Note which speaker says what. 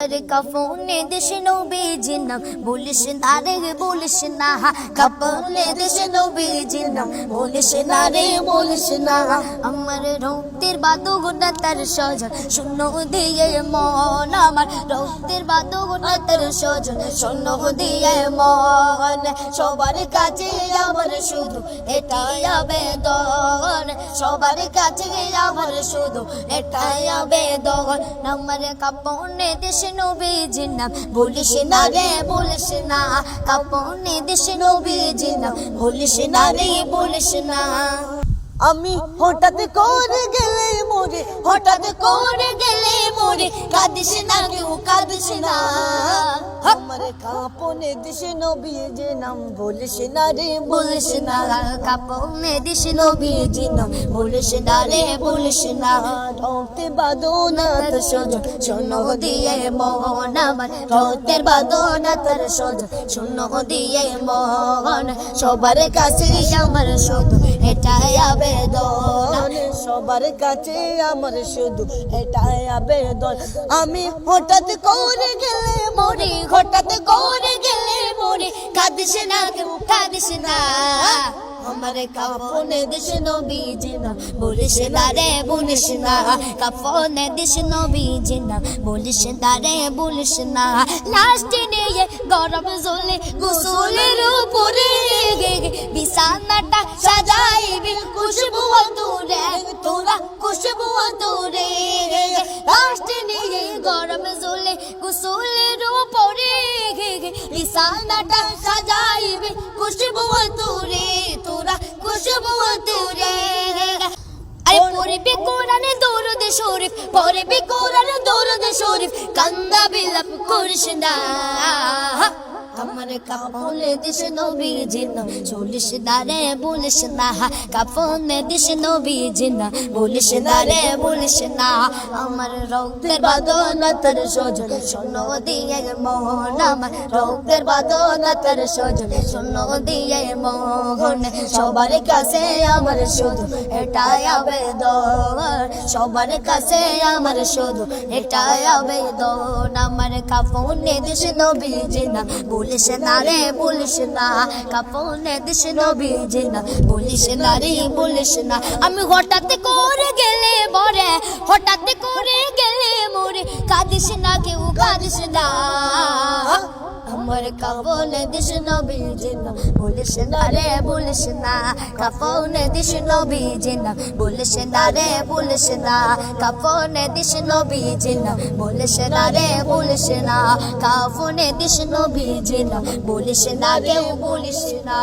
Speaker 1: রে কাফনে দেশে নবীজি নাম। বলিস না রে, বলিস না। কাফনে দেশে নবীজি নাম। বলিস না রে, বলিস না। আমার রক্তের বাদগুনা তার সজন শূন্য দিয়ে মন আমার রক্তের বাদগুনা তার সজন শূন্য দিয়ে মন সবার কাছে আমার শুধু এটাই আবেদন। সবার কাছে আমার শুধু এটাই আবেদন। আমার কাপনে দেশে নবীজি নাম। বলিস না রে, বলিস না। কাপনে দেশে নবীজি নাম। বলিস না রে, বলিস না।
Speaker 2: আমি হঠাৎ করে গেলে মোরে,
Speaker 1: হঠাৎ করে গেলে মোরে, কাঁদিস না কেউ, কাঁদিস না।
Speaker 2: আমার কাপনে দিশে নবী, যে নাম বলিস না রে,
Speaker 1: বলিস না। কাপনে দিস নবীজি নাম বলিস না রে, বলিস না।
Speaker 2: রক্তে বাদনা
Speaker 1: তার সজন দিয়ে মন রক্তের বাদনা তার সজন দিয়ে মন। সবার কাছে আমার শুধু এটাই আবেদন।
Speaker 2: সবার কাছে আমার শুধু এটাই আবেদন। আমি হঠাৎ করে গেলে
Speaker 1: মরে হঠাৎ করে গেলে মরে। কাঁদিস না কেউ, কাঁদিস না। আমার কাপনে দিস নবীজি না বলিস না রে বলিস না। কাপনে দিস নবীজি না বলিস না রে বলিস না। লাস্ট নিয়ে গরম জলে গোসলের উপরে বিছানাটা সাজাইবি খুশবু তোরে তোরা খুশবু তোরে লাস্ট নিয়ে গরম জলে গোসলের উপরে বিছানাটা সাজাইবি। খুশবু তোরে তোরা খুশবু তোরে আরে পড়বি কোরআনে দরুদ শরীফ, পড়বি কোরআনে দরুদ শরীফ কান্দা বিলাপ করিস না। কাপনে দিস নবীজি না চলিস বলিস নবীজি বলিস না, আমার রক্তের বাদনা তোর সজন শূন্য দিয়ে মোহন আমার রক্তের বাদনা তোর সজন শূন্য দিয়ে মোহন সবার কাছে আমার শুধু এটাই আবেদন। সবার কাছে আমার শুধু এটাই আবেদন। আমার কাপনে দিস নবীজি না বলিস না রে বলিস না কাপনে দিস নবীজি না বলিস না রে বলিস না। আমি হঠাৎ করে গেলে বরে হঠাৎ করে গেলে মরে। কাঁদিস না, কেউ কাঁদিস না। আমার কাপনে দিস নবীজি না বলিস না রে, বলিস না কাপনে দিস নবীজি না বলিস না রে, বলিস না কাপনে দিস নবীজি না বলিস না রে, বলিস না কাপনে দিস নবীজি না বলিস না কেউ, বলিস না।